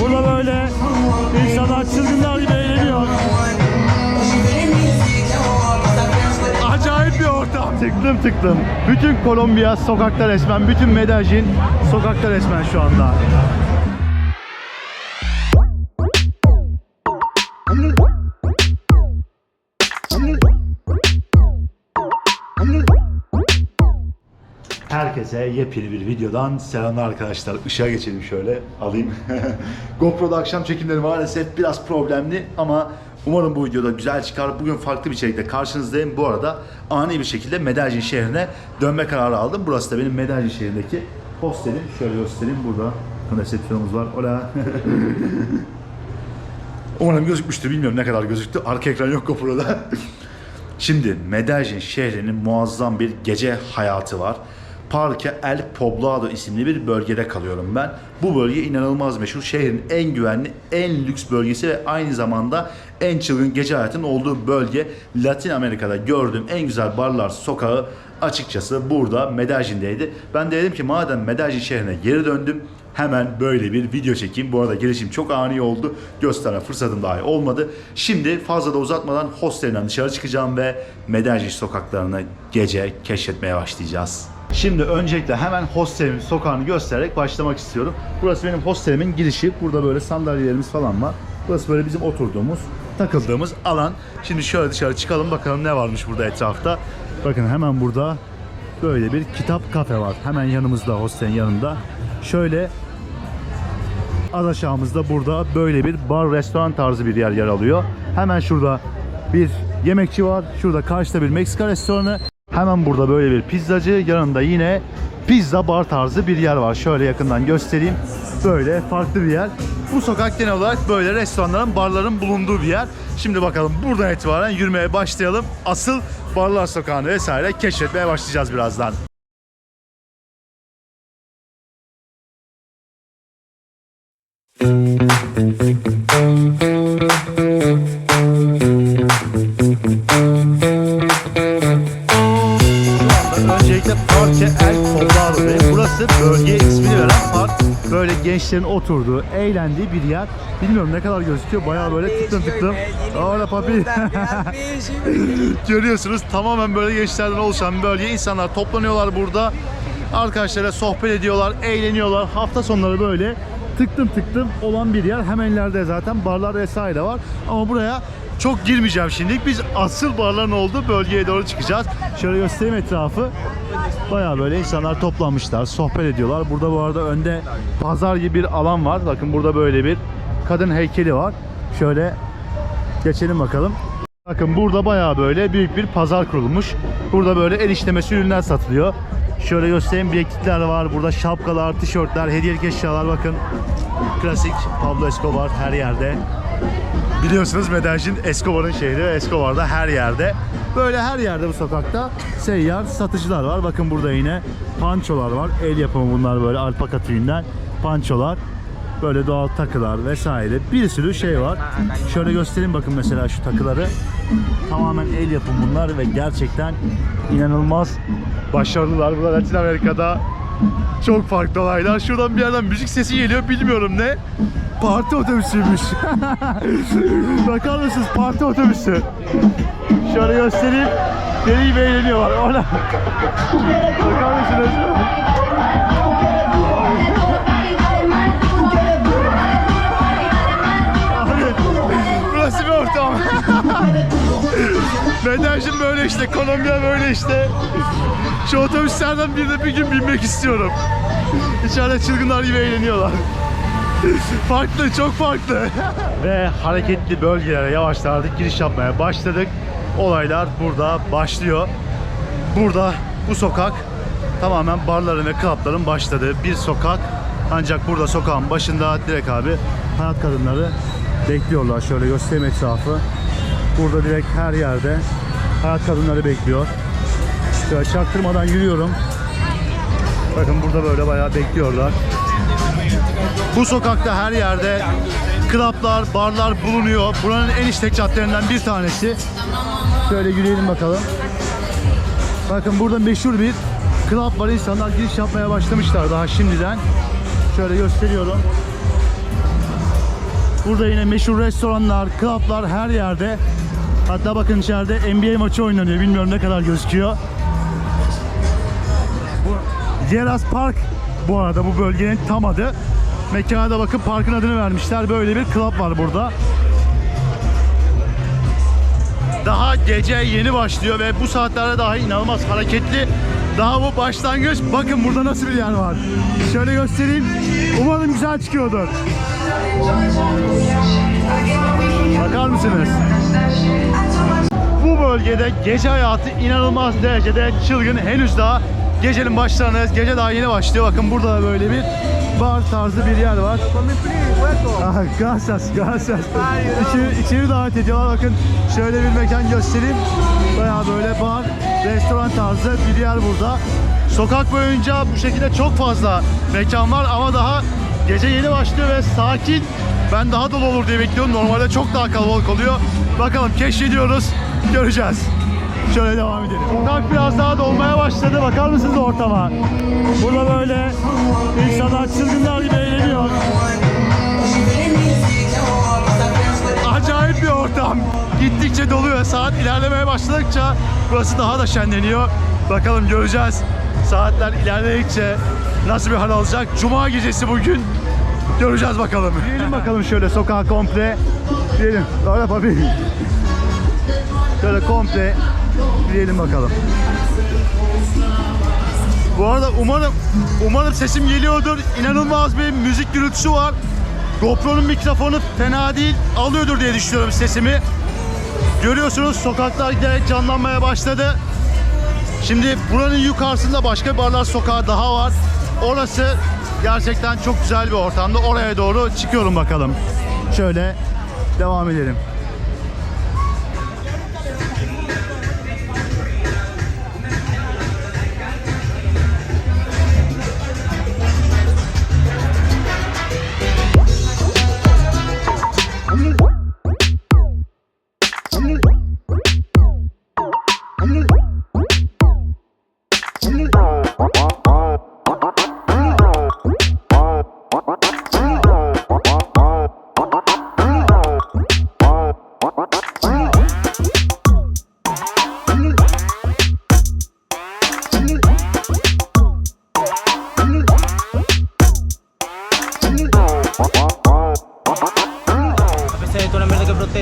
Burada böyle insanlar çılgınlar gibi eğleniyor. Acayip bir ortam. Tıklım tıklım. Bütün Kolombiya sokakta resmen. Bütün Medellin sokakta resmen şu anda. Herkese yepyeni bir videodan selamlar arkadaşlar. Işığa geçelim şöyle alayım. GoPro'da akşam çekimleri maalesef biraz problemli ama umarım bu videoda güzel çıkar. Bugün farklı bir içerikle karşınızdayım. Bu arada ani bir şekilde Medellin şehrine dönme kararı aldım. Burası da benim Medellin şehrindeki hostelim. Şöyle göstereyim burada. Resepsiyonumuz var. Hola. Umarım gözükmüştür. Bilmiyorum ne kadar gözüktü. Arka ekran yok GoPro'da. Şimdi Medellin şehrinin muazzam bir gece hayatı var. Parque El Poblado isimli bir bölgede kalıyorum ben. Bu bölge inanılmaz meşhur. Şehrin en güvenli, en lüks bölgesi ve aynı zamanda en çılgın gece hayatının olduğu bölge. Latin Amerika'da gördüğüm en güzel barlar sokağı açıkçası burada Medellin'deydi. Ben de dedim ki madem Medellin şehrine geri döndüm hemen böyle bir video çekeyim. Bu arada gelişim çok ani oldu. Gösterme fırsatım dahi olmadı. Şimdi fazla da uzatmadan hostelinden dışarı çıkacağım ve Medellin sokaklarını gece keşfetmeye başlayacağız. Şimdi öncelikle hemen hostelimin sokağını göstererek başlamak istiyorum. Burası benim hostelimin girişi. Burada böyle sandalyelerimiz falan var. Burası böyle bizim oturduğumuz, takıldığımız alan. Şimdi şöyle dışarı çıkalım bakalım ne varmış burada etrafta. Bakın hemen burada böyle bir kitap kafe var. Hemen yanımızda, hostelin yanında. Şöyle Az aşağımızda burada böyle bir bar restoran tarzı bir yer yer alıyor. Hemen şurada bir yemekçi var. Şurada karşıda bir Meksika restoranı. Hemen burada böyle bir pizzacı. Yanında yine pizza bar tarzı bir yer var. Şöyle yakından göstereyim. Böyle farklı bir yer. Bu sokak genel olarak böyle restoranların, barların bulunduğu bir yer. Şimdi bakalım buradan itibaren yürümeye başlayalım. Asıl barlar sokağını vesaire keşfetmeye başlayacağız birazdan. Şu Gençlerin oturduğu, eğlendiği bir yer. Bilmiyorum ne kadar gözüküyor. Bayağı böyle tıklım tıklım. Orada papi. Görüyorsunuz tamamen böyle gençlerden oluşan bir bölge. İnsanlar toplanıyorlar burada. Arkadaşlarla sohbet ediyorlar, eğleniyorlar. Hafta sonları böyle tıklım tıklım olan bir yer. Hemen ileride zaten barlar vesaire var. Ama buraya çok girmeyeceğim şimdilik. Biz asıl barların olduğu bölgeye doğru çıkacağız. Şöyle göstereyim etrafı. Bayağı böyle insanlar toplanmışlar, sohbet ediyorlar. Burada bu arada önde pazar gibi bir alan var. Bakın burada böyle bir kadın heykeli var. Şöyle geçelim bakalım. Bakın burada bayağı böyle büyük bir pazar kurulmuş. Burada böyle el işlemesi ürünler satılıyor. Şöyle göstereyim bileklikler var. Burada şapkalar, tişörtler, hediyelik eşyalar bakın. Klasik Pablo Escobar her yerde. Biliyorsunuz Medellin Escobar'ın şehri ve Escobar da her yerde. Böyle her yerde bu sokakta seyyar satıcılar var. Bakın burada yine pançolar var. El yapımı bunlar böyle alpaka tüyünden pançolar. Böyle doğal takılar vesaire. Bir sürü şey var. Şöyle göstereyim bakın mesela şu takıları. Tamamen el yapımı bunlar ve gerçekten inanılmaz başarılılar. Burada Latin Amerika'da çok farklı olaylar. Şuradan bir yerden müzik sesi geliyor bilmiyorum ne. Parti otobüsüymüş. Bakar mısınız parti otobüsü. Şöyle göstereyim. Deli gibi eğleniyorlar. Orada. Bakar mısınız? Burası bir ortam. Medellin böyle işte, Kolombiya böyle işte. Şu otobüslerden birine bir gün binmek istiyorum. İçeride çılgınlar gibi eğleniyorlar. farklı, çok farklı. Ve hareketli bölgelere yavaştan artık giriş yapmaya başladık. Olaylar burada başlıyor. Burada bu sokak tamamen barların ve klapların başladığı bir sokak. Ancak burada sokağın başında direkt abi hayat kadınları bekliyorlar. Şöyle göstereyim etrafı. Burada direkt her yerde hayat kadınları bekliyor. Şöyle çaktırmadan yürüyorum. Bakın burada böyle bayağı bekliyorlar. Bu sokakta her yerde klaplar, barlar bulunuyor. Buranın en işlek caddelerinden bir tanesi. Şöyle yürüyelim bakalım. Bakın burada meşhur bir klap var. İnsanlar giriş yapmaya başlamışlar daha şimdiden. Şöyle gösteriyorum. Burada yine meşhur restoranlar, klaplar her yerde. Hatta bakın içeride NBA maçı oynanıyor. Bilmiyorum ne kadar gözüküyor. Bu Geras Park bu arada bu bölgenin tam adı. Mekana da bakın parkın adını vermişler. Böyle bir club var burada. Daha gece yeni başlıyor ve bu saatlerde daha inanılmaz hareketli. Daha bu başlangıç. Bakın burada nasıl bir yer var. Şöyle göstereyim. Umarım güzel çıkıyordur. Bölgede gece hayatı inanılmaz derecede çılgın. Henüz daha gecenin başlarındayız. Gece daha yeni başlıyor. Bakın burada da böyle bir bar tarzı bir yer var. Ah, gracias, gracias. İçeri, içeri davet ediyorlar. Bakın şöyle bir mekan göstereyim. Bayağı böyle bar, restoran tarzı bir yer burada. Sokak boyunca bu şekilde çok fazla mekan var ama daha gece yeni başlıyor ve sakin. Ben daha dolu olur diye bekliyorum. Normalde çok daha kalabalık oluyor. Bakalım keşfediyoruz. Göreceğiz. Şöyle devam edelim. Sokak biraz daha dolmaya başladı. Bakar mısınız ortama? Burada böyle insanlar çılgınlar gibi eğleniyor. Acayip bir ortam. Gittikçe doluyor. Saat ilerlemeye başladıkça burası daha da şenleniyor. Bakalım göreceğiz. Saatler ilerledikçe nasıl bir hal alacak. Cuma gecesi bugün. Göreceğiz bakalım. Girelim bakalım şöyle sokağa komple. Girelim. Öyle yapabilirim. Şöyle komple yürüyelim bakalım. Bu arada umarım umarım sesim geliyordur. İnanılmaz bir müzik gürültüsü var. GoPro'nun mikrofonu fena değil. Alıyordur diye düşünüyorum sesimi. Görüyorsunuz sokaklar giderek canlanmaya başladı. Şimdi buranın yukarısında başka barlar sokağı daha var. Orası gerçekten çok güzel bir ortamda. Oraya doğru çıkıyorum bakalım. Şöyle devam edelim.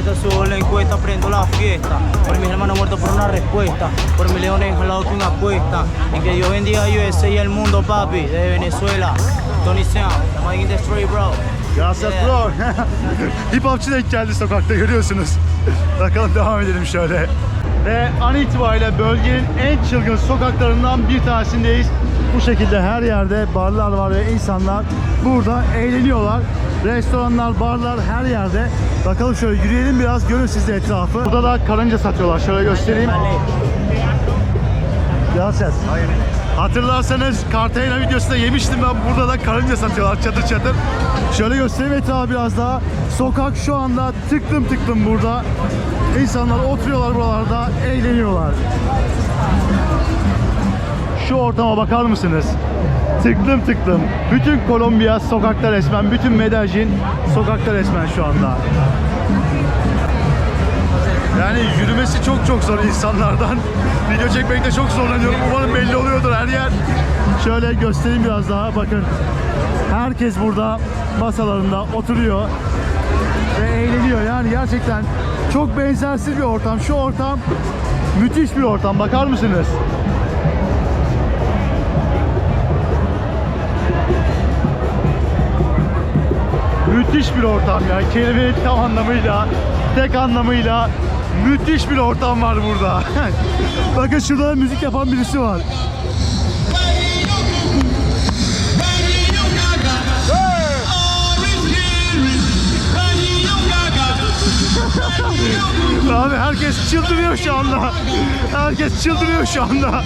Protesta, subo la encuesta, prendo la fiesta. Por mis hermanos muertos por una respuesta. Por mis leones jalados que una apuesta. En que Dios bendiga a USA y al mundo, papi. Desde Venezuela. Tony Sound, Mike in the Street, bro. Gracias Yeah. bro. Hip hopçu denk geldi sokakta görüyorsunuz. Bakalım devam edelim şöyle. Ve an itibariyle bölgenin en çılgın sokaklarından bir tanesindeyiz. Bu şekilde her yerde barlar var ve insanlar burada eğleniyorlar. Restoranlar, barlar her yerde. Bakalım şöyle yürüyelim biraz görün siz de etrafı. Burada da karınca satıyorlar. Şöyle göstereyim. Gracias. Hatırlarsanız Cartagena videosunda yemiştim ben. Burada da karınca satıyorlar çatır çatır. Şöyle göstereyim etrafı biraz daha. Sokak şu anda tıklım tıklım burada. İnsanlar oturuyorlar buralarda, eğleniyorlar. Şu ortama bakar mısınız? Tıklım tıklım. Bütün Kolombiya sokakta resmen. Bütün Medellin sokakta resmen şu anda. Yani yürümesi çok çok zor insanlardan. Video çekmekte çok zorlanıyorum. Umarım belli oluyordur her yer. Şöyle göstereyim biraz daha. Bakın. Herkes burada masalarında oturuyor ve eğleniyor. Yani gerçekten çok benzersiz bir ortam. Şu ortam müthiş bir ortam. Bakar mısınız? Müthiş bir ortam ya. Kelimenin tam anlamıyla, tek anlamıyla müthiş bir ortam var burada. Bakın şurada da müzik yapan birisi var. Abi herkes çıldırıyor şu anda. Herkes çıldırıyor şu anda.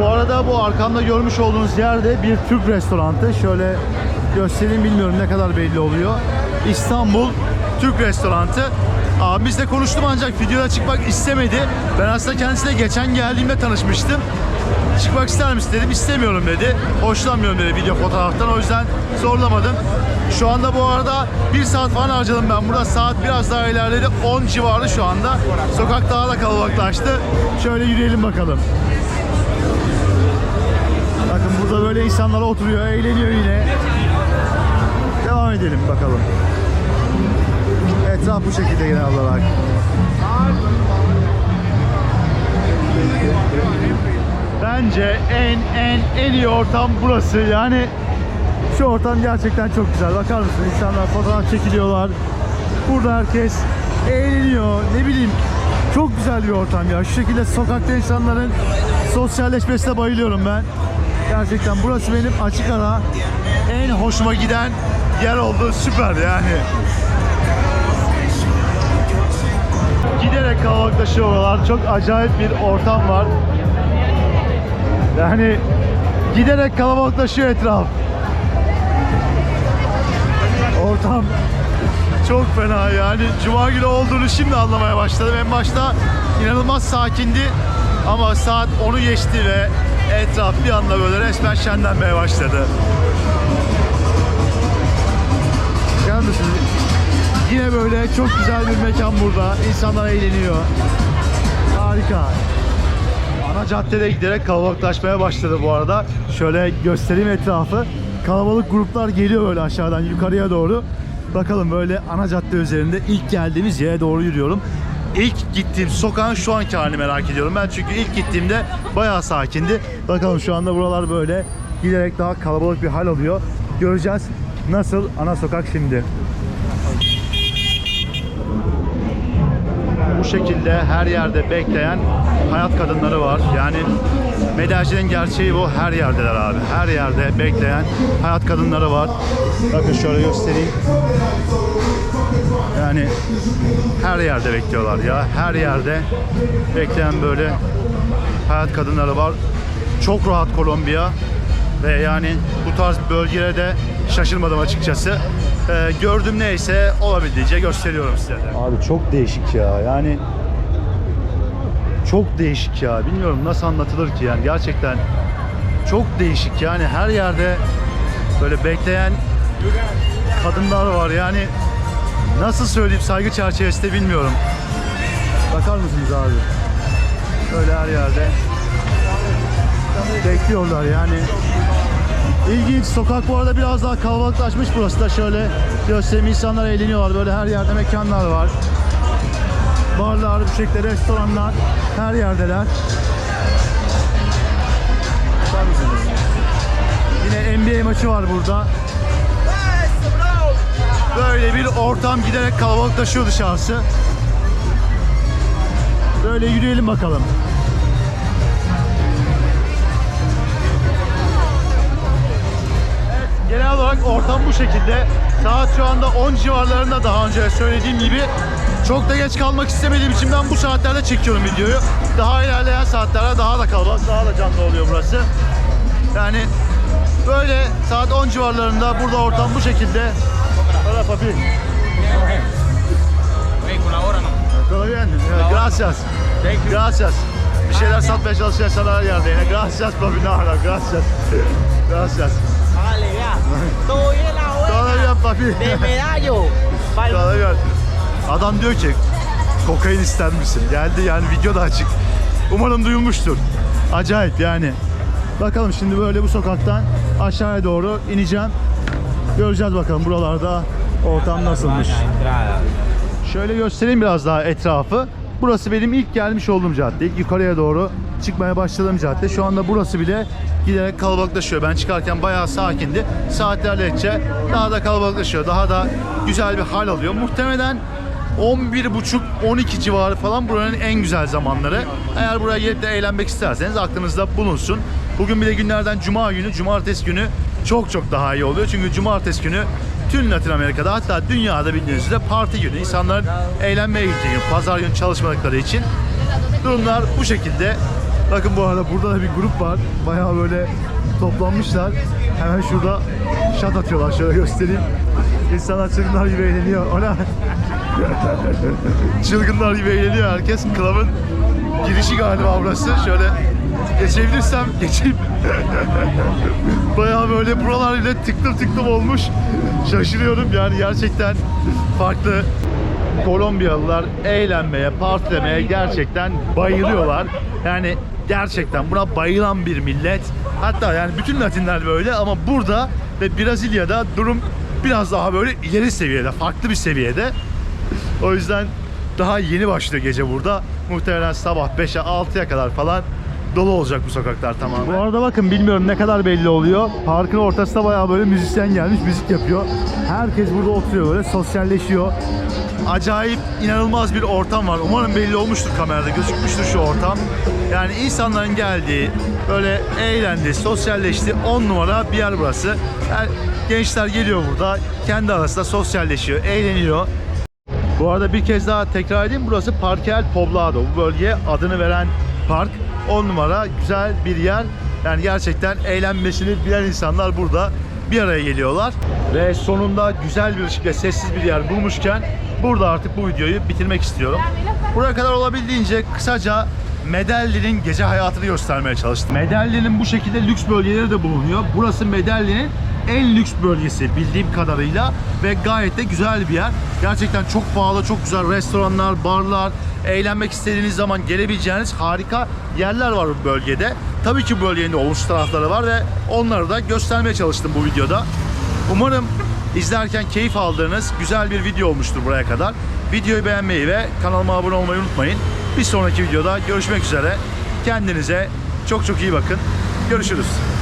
Bu arada bu arkamda görmüş olduğunuz yerde bir Türk restoranı. Şöyle göstereyim bilmiyorum ne kadar belli oluyor. İstanbul Türk restoranı. Abimizle konuştum ancak videoda çıkmak istemedi. Ben aslında kendisiyle geçen geldiğimde tanışmıştım. Çıkmak ister misin dedim. istemiyorum dedi. Hoşlanmıyorum dedi video fotoğraftan. O yüzden zorlamadım. Şu anda bu arada bir saat falan harcadım ben burada. Saat biraz daha ilerledi. 10 civarı şu anda. Sokak daha da kalabalıklaştı. Şöyle yürüyelim bakalım. Böyle insanlar oturuyor, eğleniyor yine. Devam edelim bakalım. Etraf bu şekilde genel olarak. Bence en en en iyi ortam burası. Yani şu ortam gerçekten çok güzel. Bakar mısın? İnsanlar fotoğraf çekiliyorlar. Burada herkes eğleniyor. Ne bileyim çok güzel bir ortam ya. Şu şekilde sokakta insanların sosyalleşmesine bayılıyorum ben. Gerçekten burası benim açık ara en hoşuma giden yer oldu. Süper yani. Giderek kalabalıklaşıyor oralar. Çok acayip bir ortam var. Yani giderek kalabalıklaşıyor etraf. Ortam çok fena yani. Cuma günü olduğunu şimdi anlamaya başladım. En başta inanılmaz sakindi ama saat 10'u geçti ve etraf bir anda böyle resmen şenlenmeye başladı. Bakar mısınız? Yine böyle çok güzel bir mekan burada. İnsanlar eğleniyor. Harika. Ana caddede giderek kalabalıklaşmaya başladı bu arada. Şöyle göstereyim etrafı. Kalabalık gruplar geliyor böyle aşağıdan yukarıya doğru. Bakalım böyle ana cadde üzerinde ilk geldiğimiz yere doğru yürüyorum. İlk gittiğim sokağın şu anki halini merak ediyorum. Ben çünkü ilk gittiğimde bayağı sakindi. Bakalım şu anda buralar böyle giderek daha kalabalık bir hal alıyor. Göreceğiz nasıl ana sokak şimdi. bu şekilde her yerde bekleyen hayat kadınları var. Yani Medellcin'in gerçeği bu. Her yerdeler abi. Her yerde bekleyen hayat kadınları var. Bakın şöyle göstereyim. Yani her yerde bekliyorlar ya. Her yerde bekleyen böyle hayat kadınları var. Çok rahat Kolombiya. Ve yani bu tarz bölgelere de şaşırmadım açıkçası. Ee, gördüğüm neyse olabildiğince gösteriyorum size de. Abi çok değişik ya. Yani çok değişik ya. Bilmiyorum nasıl anlatılır ki yani gerçekten çok değişik yani her yerde böyle bekleyen kadınlar var yani nasıl söyleyeyim saygı çerçevesinde bilmiyorum. Bakar mısınız abi? Böyle her yerde bekliyorlar yani. İlginç. Sokak bu arada biraz daha kalabalıklaşmış burası da şöyle göstereyim. insanlar eğleniyorlar. Böyle her yerde mekanlar var. Barlar, bu şekilde restoranlar her yerdeler. Yine NBA maçı var burada. Böyle bir ortam giderek kalabalıklaşıyor dışarısı. Böyle yürüyelim bakalım. Genel olarak ortam bu şekilde. Saat şu anda 10 civarlarında daha önce söylediğim gibi. Çok da geç kalmak istemediğim için ben bu saatlerde çekiyorum videoyu. Daha ilerleyen saatlerde daha da kalabalık, daha da canlı oluyor burası. Yani böyle saat 10 civarlarında burada ortam bu şekilde. Hola papi. Todo bien. Gracias. Gracias. Bir şeyler satmaya çalışan insanlar her yerde. yine. Gracias papi. No, no, gracias. Gracias. Vale, ya. Todo bien la Todo bien papi. De medallo. Sana gel. Adam diyor ki kokain ister misin? Geldi yani video da açık. Umarım duyulmuştur. Acayip yani. Bakalım şimdi böyle bu sokaktan aşağıya doğru ineceğim. Göreceğiz bakalım buralarda ortam nasılmış. Şöyle göstereyim biraz daha etrafı. Burası benim ilk gelmiş olduğum cadde. Yukarıya doğru çıkmaya başladığım cadde. Şu anda burası bile giderek kalabalıklaşıyor. Ben çıkarken bayağı sakindi. Saatler ilerledikçe daha da kalabalıklaşıyor. Daha da güzel bir hal alıyor. Muhtemelen 11.30-12 civarı falan buranın en güzel zamanları. Eğer buraya gelip de eğlenmek isterseniz aklınızda bulunsun. Bugün bir de günlerden cuma günü, cumartesi günü çok çok daha iyi oluyor. Çünkü cumartesi günü tüm Latin Amerika'da hatta dünyada bildiğiniz üzere parti günü. insanların eğlenmeye gittiği gün, pazar günü çalışmadıkları için durumlar bu şekilde. Bakın bu arada burada da bir grup var. Bayağı böyle toplanmışlar. Hemen şurada şat atıyorlar. Şöyle göstereyim. İnsanlar çılgınlar gibi eğleniyor. Ona çılgınlar gibi eğleniyor herkes. Club'ın girişi galiba burası. Şöyle geçebilirsem geçeyim. Bayağı böyle buralar ile tıklım tıklım olmuş. Şaşırıyorum yani gerçekten farklı. Kolombiyalılar eğlenmeye, partilemeye gerçekten bayılıyorlar. Yani gerçekten buna bayılan bir millet. Hatta yani bütün Latinler böyle ama burada ve Brezilya'da durum biraz daha böyle ileri seviyede, farklı bir seviyede. O yüzden daha yeni başlıyor gece burada. Muhtemelen sabah 5'e 6'ya kadar falan dolu olacak bu sokaklar tamamen. Bu arada bakın bilmiyorum ne kadar belli oluyor. Parkın ortasında bayağı böyle müzisyen gelmiş müzik yapıyor. Herkes burada oturuyor böyle sosyalleşiyor. Acayip inanılmaz bir ortam var. Umarım belli olmuştur kamerada gözükmüştür şu ortam. Yani insanların geldiği, böyle eğlendi, sosyalleşti. 10 numara bir yer burası. Yani gençler geliyor burada, kendi arasında sosyalleşiyor, eğleniyor. Bu arada bir kez daha tekrar edeyim. Burası Parque El Poblado. Bu bölgeye adını veren park. 10 numara güzel bir yer. Yani gerçekten eğlenmesini bilen insanlar burada bir araya geliyorlar. Ve sonunda güzel bir ışık ve sessiz bir yer bulmuşken burada artık bu videoyu bitirmek istiyorum. Buraya kadar olabildiğince kısaca Medellin'in gece hayatını göstermeye çalıştım. Medellin'in bu şekilde lüks bölgeleri de bulunuyor. Burası Medellin'in en lüks bölgesi bildiğim kadarıyla ve gayet de güzel bir yer. Gerçekten çok pahalı, çok güzel restoranlar, barlar, eğlenmek istediğiniz zaman gelebileceğiniz harika yerler var bu bölgede. Tabii ki bölgenin olumsuz tarafları var ve onları da göstermeye çalıştım bu videoda. Umarım izlerken keyif aldığınız güzel bir video olmuştur buraya kadar. Videoyu beğenmeyi ve kanalıma abone olmayı unutmayın. Bir sonraki videoda görüşmek üzere. Kendinize çok çok iyi bakın. Görüşürüz.